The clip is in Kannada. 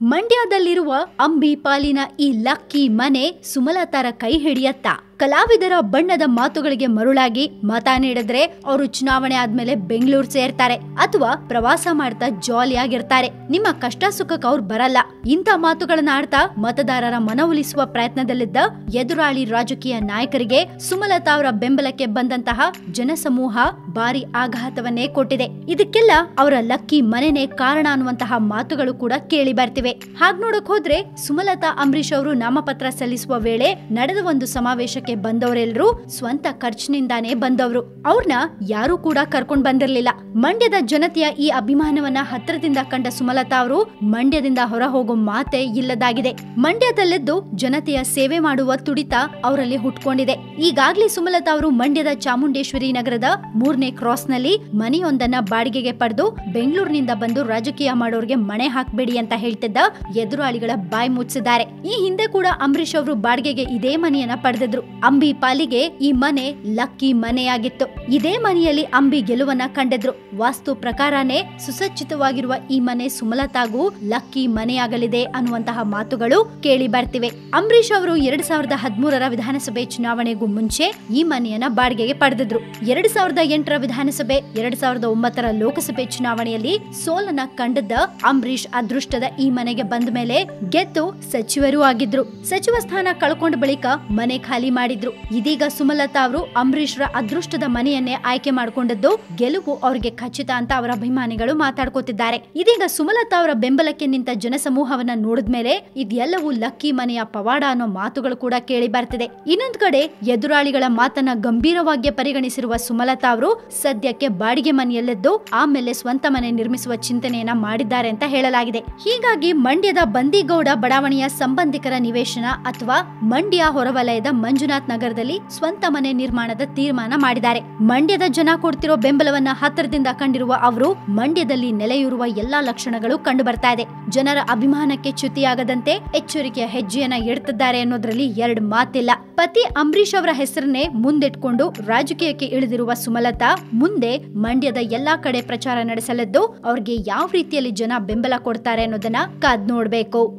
ಮಂಡ್ಯದಲ್ಲಿರುವ ಅಂಬಿ ಪಾಲಿನ ಈ ಲಕ್ಕಿ ಮನೆ ಸುಮಲತಾರ ಕೈ ಹಿಡಿಯತ್ತಾ? ಕಲಾವಿದರ ಬಣ್ಣದ ಮಾತುಗಳಿಗೆ ಮರುಳಾಗಿ ಮತ ನೀಡಿದ್ರೆ ಅವರು ಚುನಾವಣೆ ಆದ್ಮೇಲೆ ಬೆಂಗಳೂರು ಸೇರ್ತಾರೆ ಅಥವಾ ಪ್ರವಾಸ ಮಾಡ್ತಾ ಜಾಲಿಯಾಗಿರ್ತಾರೆ. ನಿಮ್ಮ ಕಷ್ಟ ಸುಖಕ್ಕೆ ಅವ್ರು ಬರಲ್ಲ. ಇಂಥ ಮಾತುಗಳನ್ನ ಆಡ್ತಾ ಮತದಾರರ ಮನವೊಲಿಸುವ ಪ್ರಯತ್ನದಲ್ಲಿದ್ದ ಎದುರಾಳಿ ರಾಜಕೀಯ ನಾಯಕರಿಗೆ ಸುಮಲತಾ ಅವರ ಬೆಂಬಲಕ್ಕೆ ಬಂದಂತಹ ಜನಸಮೂಹ ಭಾರಿ ಆಘಾತವನ್ನೇ ಕೊಟ್ಟಿದೆ. ಇದಕ್ಕೆಲ್ಲ ಅವರ ಲಕ್ಕಿ ಮನೆನೇ ಕಾರಣ ಅನ್ನುವಂತಹ ಮಾತುಗಳು ಕೂಡ ಕೇಳಿ ಬರ್ತಿವೆ. ಹಾಗ್ ನೋಡಕ್ ಹೋದ್ರೆ ಸುಮಲತಾ ಅಂಬರೀಶ್ ಅವರು ನಾಮಪತ್ರ ಸಲ್ಲಿಸುವ ವೇಳೆ ನಡೆದ ಒಂದು ಸಮಾವೇಶಕ್ಕೆ ಬಂದವರೆಲ್ಲರೂ ಸ್ವಂತ ಖರ್ಚಿನಿಂದಾನೇ ಬಂದವರು. ಅವ್ರನ್ನ ಯಾರು ಕೂಡ ಕರ್ಕೊಂಡ್ ಬಂದಿರ್ಲಿಲ್ಲ. ಮಂಡ್ಯದ ಜನತೆಯ ಈ ಅಭಿಮಾನವನ್ನ ಹತ್ತಿರದಿಂದ ಕಂಡ ಸುಮಲತಾ ಅವರು ಮಂಡ್ಯದಿಂದ ಹೊರ ಹೋಗೋ ಮಾತೆ ಇಲ್ಲದಾಗಿದೆ. ಮಂಡ್ಯದಲ್ಲಿದ್ದು ಜನತೆಯ ಸೇವೆ ಮಾಡುವ ತುಡಿತ ಅವರಲ್ಲಿ ಹುಟ್ಕೊಂಡಿದೆ. ಈಗಾಗ್ಲೇ ಸುಮಲತಾ ಅವರು ಮಂಡ್ಯದ ಚಾಮುಂಡೇಶ್ವರಿ ನಗರದ ಮೂರನೇ ಕ್ರಾಸ್ನಲ್ಲಿ ಮನೆಯೊಂದನ್ನ ಬಾಡಿಗೆಗೆ ಪಡೆದು ಬೆಂಗಳೂರಿನಿಂದ ಬಂದು ರಾಜಕೀಯ ಮಾಡೋರ್ಗೆ ಮಣೆ ಹಾಕ್ಬೇಡಿ ಅಂತ ಹೇಳ್ತಿದ್ದ ಎದುರಾಳಿಗಳ ಬಾಯಿ ಮುಚ್ಚಿದ್ದಾರೆ. ಈ ಹಿಂದೆ ಕೂಡ ಅಂಬರೀಶ್ ಅವರು ಬಾಡಿಗೆಗೆ ಇದೇ ಮನೆಯನ್ನ ಪಡೆದಿದ್ರು. ಅಂಬಿ ಪಾಲಿಗೆ ಈ ಮನೆ ಲಕ್ಕಿ ಮನೆಯಾಗಿತ್ತು. ಇದೇ ಮನೆಯಲ್ಲಿ ಅಂಬಿ ಗೆಲುವನ್ನ ಕಂಡಿದ್ರು. ವಾಸ್ತು ಪ್ರಕಾರನೇ ಸುಸಜ್ಜಿತವಾಗಿರುವ ಈ ಮನೆ ಸುಮಲತಾಗೂ ಲಕ್ಕಿ ಮನೆಯಾಗಲಿದೆ ಅನ್ನುವಂತಹ ಮಾತುಗಳು ಕೇಳಿ ಬರ್ತಿವೆ. ಅಂಬರೀಷ್ ಅವರು ಎರಡ್ ಸಾವಿರದ ಹದಿಮೂರರ ವಿಧಾನಸಭೆ ಚುನಾವಣೆಗೂ ಮುಂಚೆ ಈ ಮನೆಯನ್ನ ಬಾಡಿಗೆಗೆ ಪಡೆದಿದ್ರು. ಎರಡ್ ಸಾವಿರದ ಎಂಟರ ವಿಧಾನಸಭೆ, ಎರಡ್ ಸಾವಿರದ ಒಂಬತ್ತರ ಲೋಕಸಭೆ ಚುನಾವಣೆಯಲ್ಲಿ ಸೋಲನ್ನ ಕಂಡದ್ದ ಅಂಬರೀಷ್ ಅದೃಷ್ಟದ ಈ ಮನೆಗೆ ಬಂದ ಮೇಲೆ ಗೆದ್ದು ಸಚಿವರೂ ಆಗಿದ್ರು. ಸಚಿವ ಸ್ಥಾನ ಕಳ್ಕೊಂಡ ಬಳಿಕ ಮನೆ ಖಾಲಿ ಮಾಡಿದ್ರು. ಇದೀಗ ಸುಮಲತಾ ಅವರು ಅಂಬರೀಶ್ರ ಅದೃಷ್ಟದ ಮನೆಯನ್ನೇ ಆಯ್ಕೆ ಮಾಡಿಕೊಂಡದ್ದು ಗೆಲುವು ಅವರಿಗೆ ಖಚಿತ ಅಂತ ಅವರ ಅಭಿಮಾನಿಗಳು ಮಾತಾಡ್ಕೋತಿದ್ದಾರೆ. ಇದೀಗ ಸುಮಲತಾ ಅವರ ಬೆಂಬಲಕ್ಕೆ ನಿಂತ ಜನಸಮೂಹವನ್ನ ನೋಡಿದ್ಮೇಲೆ ಇದೆಲ್ಲವೂ ಲಕ್ಕಿ ಮನೆಯ ಪವಾಡ ಅನ್ನೋ ಮಾತುಗಳು ಕೂಡ ಕೇಳಿ ಬರ್ತಿದೆ. ಇನ್ನೊಂದ್ ಕಡೆ ಎದುರಾಳಿಗಳ ಮಾತನ್ನ ಗಂಭೀರವಾಗಿ ಪರಿಗಣಿಸಿರುವ ಸುಮಲತಾ ಅವರು ಸದ್ಯಕ್ಕೆ ಬಾಡಿಗೆ ಮನೆಯಲ್ಲಿದ್ದು ಆಮೇಲೆ ಸ್ವಂತ ಮನೆ ನಿರ್ಮಿಸುವ ಚಿಂತನೆಯನ್ನ ಮಾಡಿದ್ದಾರೆ ಅಂತ ಹೇಳಲಾಗಿದೆ. ಹೀಗಾಗಿ ಮಂಡ್ಯದ ಬಂದಿಗೌಡ ಬಡಾವಣೆಯ ಸಂಬಂಧಿಕರ ನಿವೇಶನ ಅಥವಾ ಮಂಡ್ಯ ಹೊರವಲಯದ ಮಂಜುನಾಥ್ ನಗರದಲ್ಲಿ ಸ್ವಂತ ಮನೆ ನಿರ್ಮಾಣದ ತೀರ್ಮಾನ ಮಾಡಿದ್ದಾರೆ. ಮಂಡ್ಯದ ಜನ ಕೊಡ್ತಿರೋ ಬೆಂಬಲವನ್ನ ಹತ್ತಿರದಿಂದ ಕಂಡಿರುವ ಅವರು, ಮಂಡ್ಯದಲ್ಲಿ ನೆಲೆಯೂರುವ ಎಲ್ಲಾ ಲಕ್ಷಣಗಳು ಕಂಡು ಬರ್ತಾ ಇದೆ. ಜನರ ಅಭಿಮಾನಕ್ಕೆ ಚ್ಯುತಿಯಾಗದಂತೆ ಎಚ್ಚರಿಕೆಯ ಹೆಜ್ಜೆಯನ್ನ ಇಡ್ತಿದ್ದಾರೆ ಅನ್ನೋದ್ರಲ್ಲಿ ಎರಡು ಮಾತಿಲ್ಲ. ಪತಿ ಅಂಬರೀಶ್ ಅವರ ಹೆಸರನ್ನೇ ಮುಂದಿಟ್ಕೊಂಡು ರಾಜಕೀಯಕ್ಕೆ ಇಳಿದಿರುವ ಸುಮಲತಾ ಮುಂದೆ ಮಂಡ್ಯದ ಎಲ್ಲಾ ಕಡೆ ಪ್ರಚಾರ ನಡೆಸಲಿದ್ದು, ಅವ್ರಿಗೆ ಯಾವ ರೀತಿಯಲ್ಲಿ ಜನ ಬೆಂಬಲ ಕೊಡ್ತಾರೆ ಅನ್ನೋದನ್ನ ಕಾದ್ ನೋಡ್ಬೇಕು.